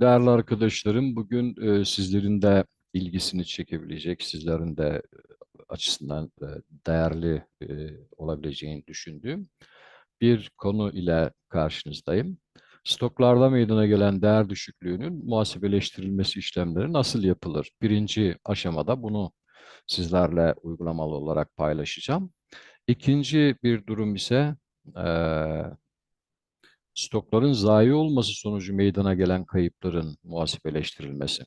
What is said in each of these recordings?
Değerli arkadaşlarım, bugün e, sizlerin de ilgisini çekebilecek, sizlerin de e, açısından e, değerli e, olabileceğini düşündüğüm bir konu ile karşınızdayım. Stoklarda meydana gelen değer düşüklüğünün muhasebeleştirilmesi işlemleri nasıl yapılır? Birinci aşamada bunu sizlerle uygulamalı olarak paylaşacağım. İkinci bir durum ise e, stokların zayi olması sonucu meydana gelen kayıpların muhasebeleştirilmesi.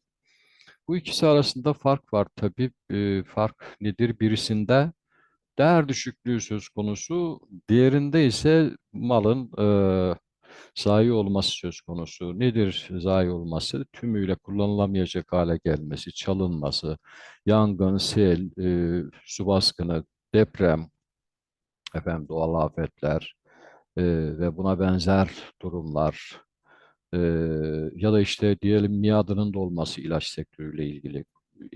Bu ikisi arasında fark var tabii. Ee, fark nedir? Birisinde değer düşüklüğü söz konusu, diğerinde ise malın e, zayi olması söz konusu. Nedir zayi olması? Tümüyle kullanılamayacak hale gelmesi, çalınması, yangın, sel, e, su baskını, deprem, efendim doğal afetler, e, ve buna benzer durumlar e, ya da işte diyelim miadının dolması ilaç sektörüyle ilgili,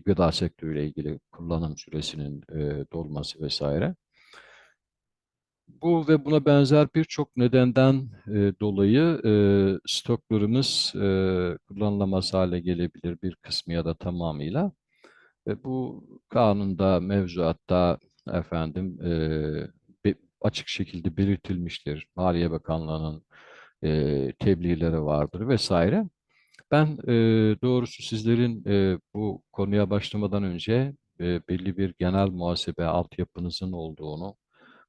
gıda sektörüyle ilgili kullanım süresinin e, dolması vesaire. Bu ve buna benzer birçok nedenden e, dolayı e, stoklarımız e, kullanılamaz hale gelebilir bir kısmı ya da tamamıyla. Ve bu kanunda, mevzuatta efendim e, açık şekilde belirtilmiştir. Maliye Bakanlığı'nın e, tebliğleri vardır vesaire. Ben e, doğrusu sizlerin e, bu konuya başlamadan önce e, belli bir genel muhasebe altyapınızın olduğunu,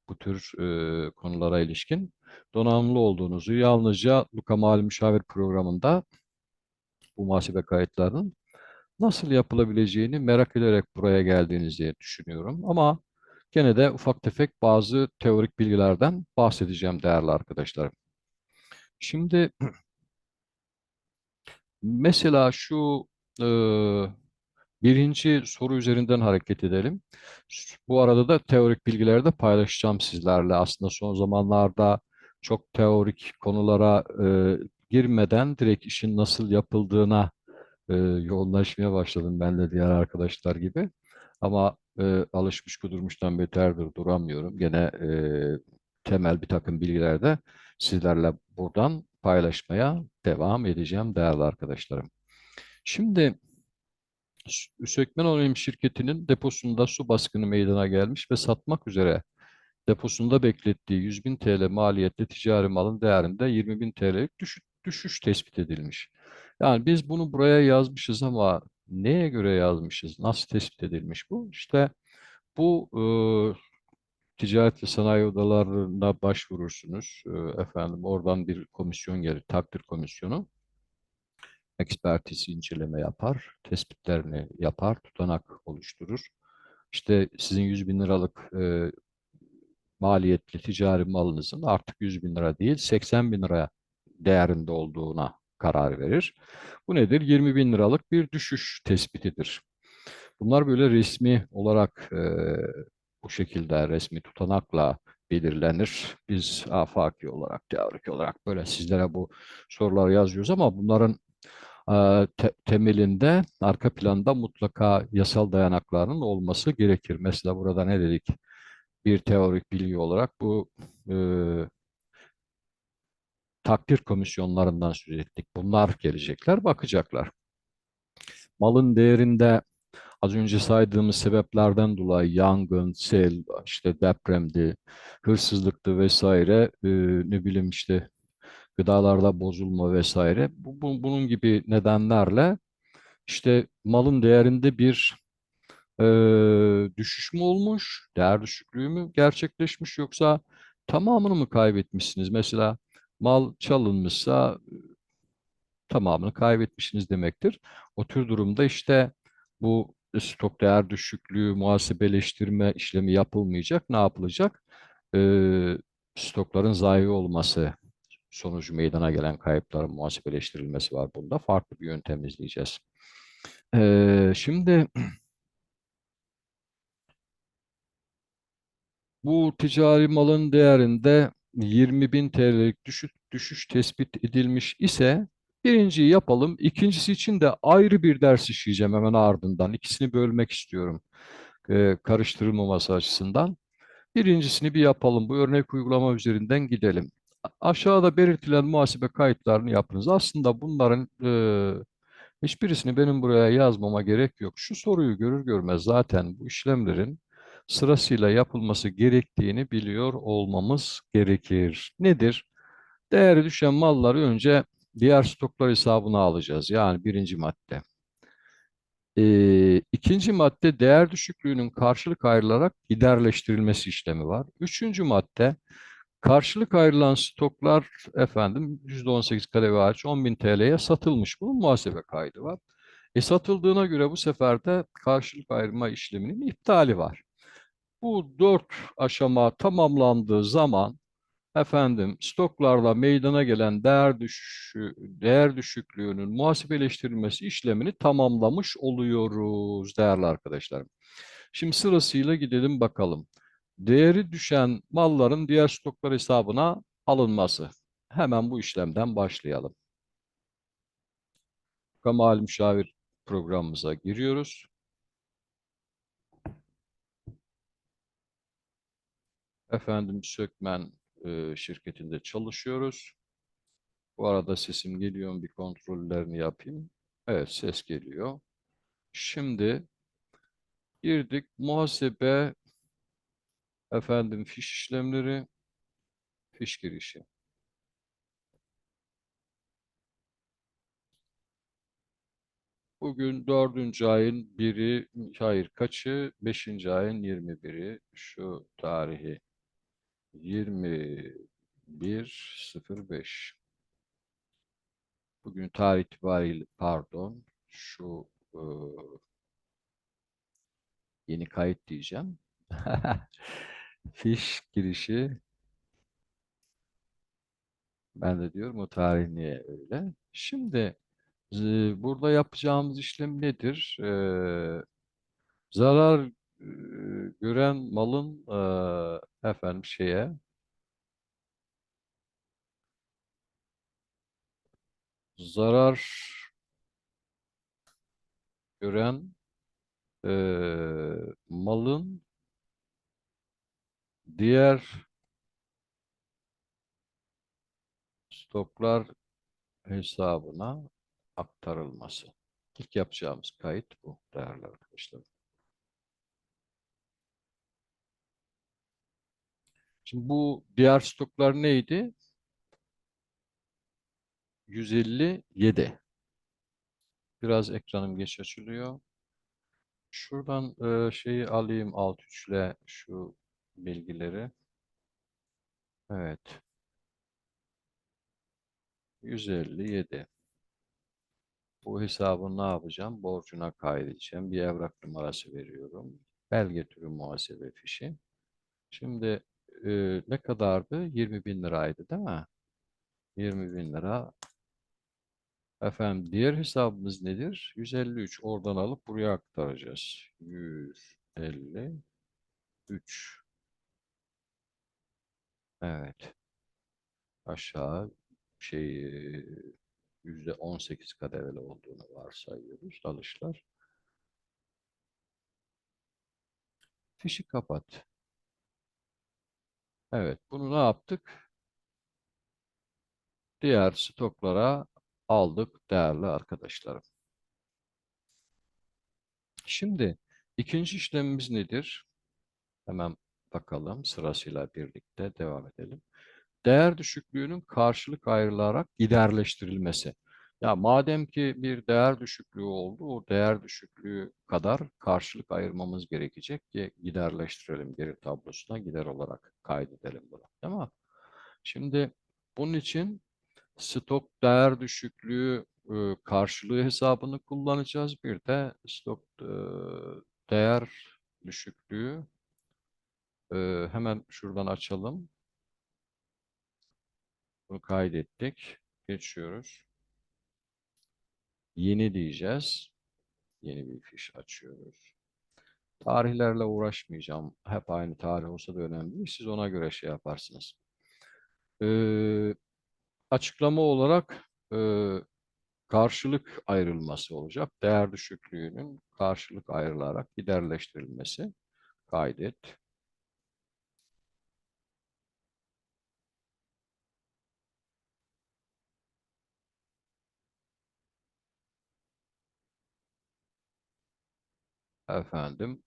bu tür e, konulara ilişkin donanımlı olduğunuzu yalnızca Luka Mali Müşavir programında bu muhasebe kayıtlarının nasıl yapılabileceğini merak ederek buraya geldiğinizi düşünüyorum. Ama gene de ufak tefek bazı teorik bilgilerden bahsedeceğim değerli arkadaşlar. Şimdi mesela şu e, birinci soru üzerinden hareket edelim. Bu arada da teorik bilgileri de paylaşacağım sizlerle. Aslında son zamanlarda çok teorik konulara e, girmeden direkt işin nasıl yapıldığına e, yoğunlaşmaya başladım ben de diğer arkadaşlar gibi. Ama e, alışmış kudurmuştan beterdir duramıyorum. Gene e, temel bir takım bilgiler de sizlerle buradan paylaşmaya devam edeceğim değerli arkadaşlarım. Şimdi Sökmen Anonim Şirketi'nin deposunda su baskını meydana gelmiş ve satmak üzere deposunda beklettiği 100 bin TL maliyetli ticari malın değerinde 20 bin TL'lik düşüş, düşüş tespit edilmiş. Yani biz bunu buraya yazmışız ama neye göre yazmışız? Nasıl tespit edilmiş bu? İşte bu e, ticaret ve sanayi odalarına başvurursunuz. E, efendim oradan bir komisyon gelir, takdir komisyonu. Ekspertiz inceleme yapar, tespitlerini yapar, tutanak oluşturur. İşte sizin 100 bin liralık e, maliyetli ticari malınızın artık 100 bin lira değil 80 bin liraya değerinde olduğuna karar verir. Bu nedir? 20 bin liralık bir düşüş tespitidir. Bunlar böyle resmi olarak e, bu şekilde resmi tutanakla belirlenir. Biz afaki olarak, teorik olarak böyle sizlere bu soruları yazıyoruz ama bunların e, te- temelinde, arka planda mutlaka yasal dayanakların olması gerekir. Mesela burada ne dedik? Bir teorik bilgi olarak bu e, takdir komisyonlarından söz ettik. Bunlar gelecekler, bakacaklar. Malın değerinde az önce saydığımız sebeplerden dolayı yangın, sel, işte depremdi, hırsızlıktı vesaire, e, ne bileyim işte gıdalarda bozulma vesaire. Bu, bu- bunun gibi nedenlerle işte malın değerinde bir e, düşüş mü olmuş, değer düşüklüğü mü gerçekleşmiş yoksa tamamını mı kaybetmişsiniz? Mesela mal çalınmışsa tamamını kaybetmişsiniz demektir. O tür durumda işte bu stok değer düşüklüğü, muhasebeleştirme işlemi yapılmayacak. Ne yapılacak? Ee, stokların zayi olması sonucu meydana gelen kayıpların muhasebeleştirilmesi var bunda. Farklı bir yöntem izleyeceğiz. Ee, şimdi bu ticari malın değerinde 20 bin TL'lik düşüş, düşüş tespit edilmiş ise birinciyi yapalım. İkincisi için de ayrı bir ders işleyeceğim hemen ardından. İkisini bölmek istiyorum e, karıştırılmaması açısından. Birincisini bir yapalım. Bu örnek uygulama üzerinden gidelim. Aşağıda belirtilen muhasebe kayıtlarını yapınız. Aslında bunların e, hiçbirisini benim buraya yazmama gerek yok. Şu soruyu görür görmez zaten bu işlemlerin sırasıyla yapılması gerektiğini biliyor olmamız gerekir. Nedir? Değeri düşen malları önce diğer stoklar hesabına alacağız. Yani birinci madde. Ee, ikinci madde değer düşüklüğünün karşılık ayrılarak giderleştirilmesi işlemi var. Üçüncü madde karşılık ayrılan stoklar efendim %18 KDV hariç 10.000 TL'ye satılmış. Bunun muhasebe kaydı var. E satıldığına göre bu sefer de karşılık ayırma işleminin iptali var. Bu dört aşama tamamlandığı zaman Efendim, stoklarda meydana gelen değer düşüşü, değer düşüklüğünün muhasebeleştirilmesi işlemini tamamlamış oluyoruz değerli arkadaşlarım. Şimdi sırasıyla gidelim bakalım. Değeri düşen malların diğer stoklar hesabına alınması. Hemen bu işlemden başlayalım. Kamal Müşavir programımıza giriyoruz. Efendim Sökmen e, şirketinde çalışıyoruz. Bu arada sesim geliyor mu bir kontrollerini yapayım. Evet ses geliyor. Şimdi girdik muhasebe efendim fiş işlemleri fiş girişi. Bugün dördüncü ayın biri, hayır kaçı? Beşinci ayın yirmi biri. Şu tarihi 21.05. Bugün tarih itibariyle pardon şu e, yeni kayıt diyeceğim. Fiş girişi ben de diyorum o tarih niye öyle. Şimdi e, burada yapacağımız işlem nedir? E, zarar e, gören malın e, efendim şeye zarar gören e, malın diğer stoklar hesabına aktarılması. İlk yapacağımız kayıt bu değerli arkadaşlar. Şimdi bu diğer stoklar neydi? 157. Biraz ekranım geç açılıyor. Şuradan e, şeyi alayım alt üçle şu bilgileri. Evet. 157. Bu hesabı ne yapacağım? Borcuna kaydedeceğim. Bir evrak numarası veriyorum. Belge türü muhasebe fişi. Şimdi ne kadardı? 20 bin liraydı değil mi? 20 bin lira. Efendim diğer hesabımız nedir? 153. Oradan alıp buraya aktaracağız. 153. Evet. Aşağı şey yüzde 18 kademeli olduğunu varsayıyoruz alışlar. Fişi kapat. Evet, bunu ne yaptık? Diğer stoklara aldık değerli arkadaşlarım. Şimdi ikinci işlemimiz nedir? Hemen bakalım sırasıyla birlikte devam edelim. Değer düşüklüğünün karşılık ayrılarak giderleştirilmesi. Ya madem ki bir değer düşüklüğü oldu, o değer düşüklüğü kadar karşılık ayırmamız gerekecek ki giderleştirelim geri tablosuna gider olarak kaydedelim bunu. Mi? Şimdi bunun için stok değer düşüklüğü karşılığı hesabını kullanacağız. Bir de stok değer düşüklüğü hemen şuradan açalım. Bunu kaydettik. Geçiyoruz. Yeni diyeceğiz. Yeni bir fiş açıyoruz. Tarihlerle uğraşmayacağım. Hep aynı tarih olsa da önemli değil. Siz ona göre şey yaparsınız. Ee, açıklama olarak e, karşılık ayrılması olacak. Değer düşüklüğünün karşılık ayrılarak giderleştirilmesi. Kaydet. Efendim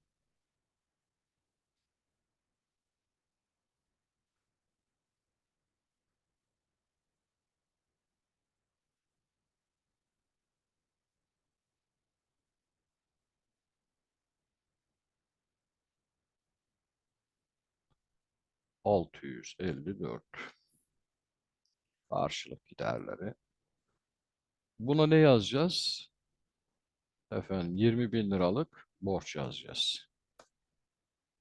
654 karşılık giderleri. Buna ne yazacağız? Efendim 20 bin liralık borç yazacağız.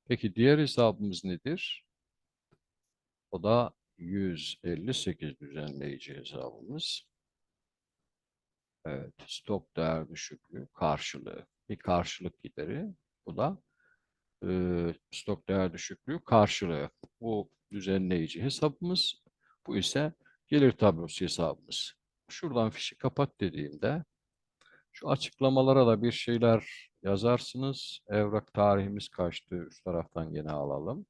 Peki diğer hesabımız nedir? O da 158 düzenleyici hesabımız. Evet, stok değer düşüklüğü karşılığı. Bir karşılık gideri. Bu da e, stok değer düşüklüğü karşılığı. Bu düzenleyici hesabımız. Bu ise gelir tablosu hesabımız. Şuradan fişi kapat dediğimde şu açıklamalara da bir şeyler yazarsınız. Evrak tarihimiz kaçtı? Üst taraftan gene alalım.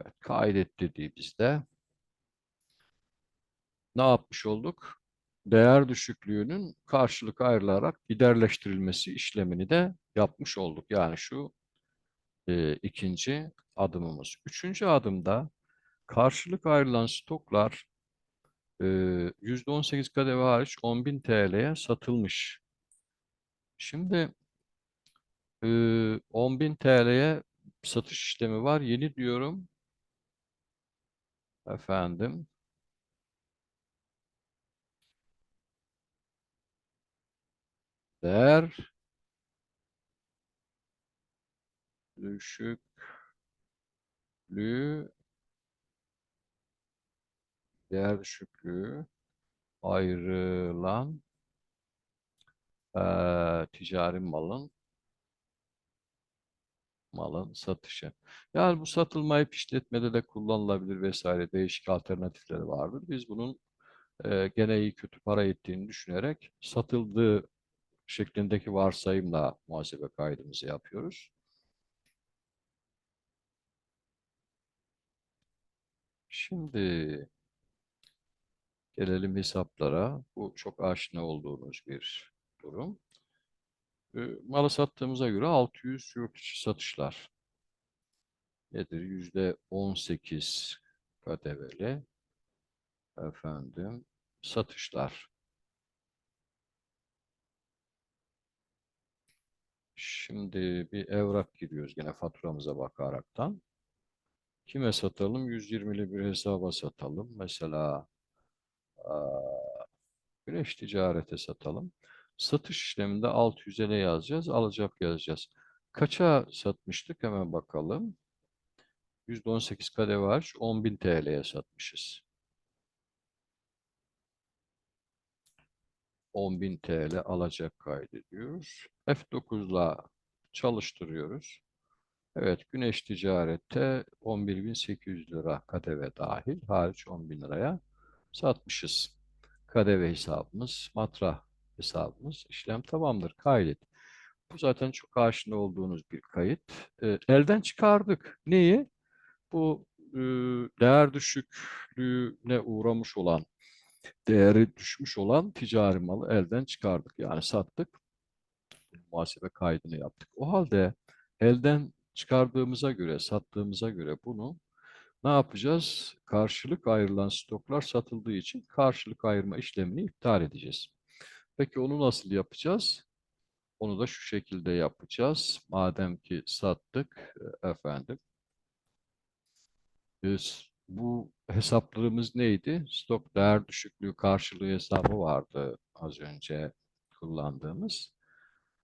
Evet, kaydet dediğimizde ne yapmış olduk? Değer düşüklüğünün karşılık ayrılarak giderleştirilmesi işlemini de yapmış olduk. Yani şu e, ikinci adımımız. Üçüncü adımda karşılık ayrılan stoklar e, %18 KDV hariç 10.000 TL'ye satılmış. Şimdi e, 10.000 TL'ye satış işlemi var. Yeni diyorum. Efendim. Değer düşüklüğü değer düşüklüğü ayrılan eee, ticari malın malın satışı. Yani bu satılmayıp işletmede de kullanılabilir vesaire değişik alternatifleri vardır. Biz bunun eee gene iyi kötü para ettiğini düşünerek satıldığı şeklindeki varsayımla muhasebe kaydımızı yapıyoruz. Şimdi gelelim hesaplara. Bu çok aşina olduğunuz bir durum. E, malı sattığımıza göre 600 yurt içi satışlar nedir? Yüzde 18 KDV'li efendim satışlar. Şimdi bir evrak giriyoruz gene faturamıza bakaraktan. Kime satalım? 120'li bir hesaba satalım. Mesela Güneş ticarete satalım. Satış işleminde 600'e ne yazacağız? Alacak yazacağız. Kaça satmıştık? Hemen bakalım. %18 KDV var. 10.000 TL'ye satmışız. 10.000 TL alacak kaydediyoruz. F9'la çalıştırıyoruz. Evet, Güneş Ticaret'te 11.800 lira KDV dahil, hariç 10.000 liraya satmışız. KDV hesabımız, matrah hesabımız, işlem tamamdır. Kaydet. Bu zaten çok aşina olduğunuz bir kayıt. E, elden çıkardık. Neyi? Bu e, değer düşüklüğüne uğramış olan, değeri düşmüş olan ticari malı elden çıkardık. Yani sattık. Muhasebe kaydını yaptık. O halde elden çıkardığımıza göre, sattığımıza göre bunu ne yapacağız? Karşılık ayrılan stoklar satıldığı için karşılık ayırma işlemini iptal edeceğiz. Peki onu nasıl yapacağız? Onu da şu şekilde yapacağız. Madem ki sattık e, efendim. Biz, bu hesaplarımız neydi? Stok değer düşüklüğü karşılığı hesabı vardı az önce kullandığımız.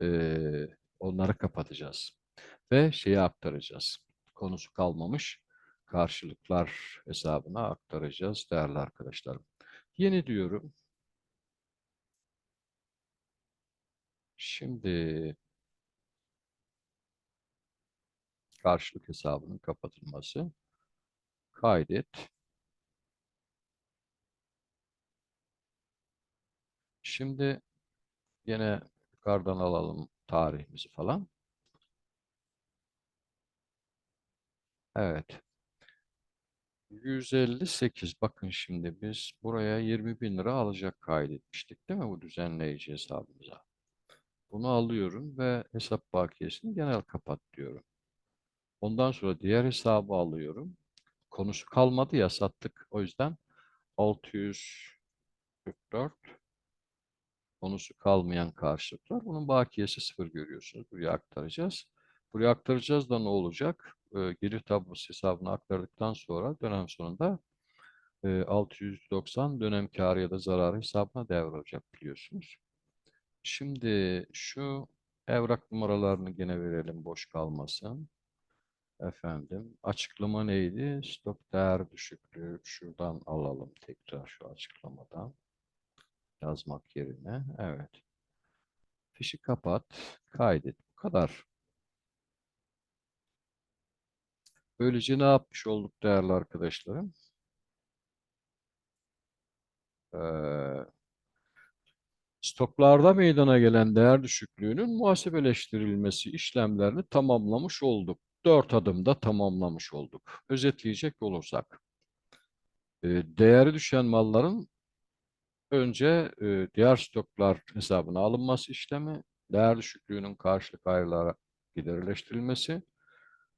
Ee, onları kapatacağız. Ve şeyi aktaracağız. Konusu kalmamış karşılıklar hesabına aktaracağız değerli arkadaşlarım. Yeni diyorum. Şimdi karşılık hesabının kapatılması. Kaydet. Şimdi yine yukarıdan alalım tarihimizi falan. Evet. 158. Bakın şimdi biz buraya 20 bin lira alacak kaydetmiştik değil mi bu düzenleyici hesabımıza? Bunu alıyorum ve hesap bakiyesini genel kapat diyorum. Ondan sonra diğer hesabı alıyorum. Konusu kalmadı ya sattık. O yüzden 644 konusu kalmayan karşılıklar. Bunun bakiyesi sıfır görüyorsunuz. Buraya aktaracağız. Buraya aktaracağız da ne olacak? Ee, gelir tablosu hesabına aktardıktan sonra dönem sonunda e, 690 dönem karı ya da zararı hesabına devrolacak biliyorsunuz. Şimdi şu evrak numaralarını gene verelim boş kalmasın. Efendim açıklama neydi? Stok değer düşüklüğü şuradan alalım tekrar şu açıklamadan yazmak yerine. Evet. Fişi kapat, kaydet. Bu kadar. Böylece ne yapmış olduk değerli arkadaşlarım? Ee, stoklarda meydana gelen değer düşüklüğünün muhasebeleştirilmesi işlemlerini tamamlamış olduk. Dört adımda tamamlamış olduk. Özetleyecek olursak. e, değeri düşen malların önce e, diğer stoklar hesabına alınması işlemi, değer düşüklüğünün karşılık ayrılara giderileştirilmesi,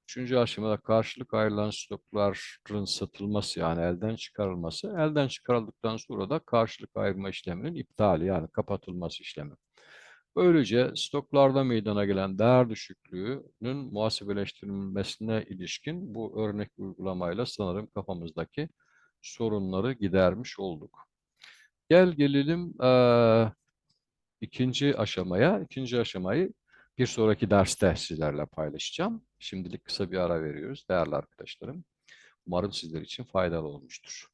Üçüncü aşamada karşılık ayrılan stokların satılması yani elden çıkarılması. Elden çıkarıldıktan sonra da karşılık ayırma işleminin iptali yani kapatılması işlemi. Böylece stoklarda meydana gelen değer düşüklüğünün muhasebeleştirilmesine ilişkin bu örnek uygulamayla sanırım kafamızdaki sorunları gidermiş olduk. Gel gelelim eee, ikinci aşamaya. İkinci aşamayı bir sonraki derste sizlerle paylaşacağım. Şimdilik kısa bir ara veriyoruz değerli arkadaşlarım. Umarım sizler için faydalı olmuştur.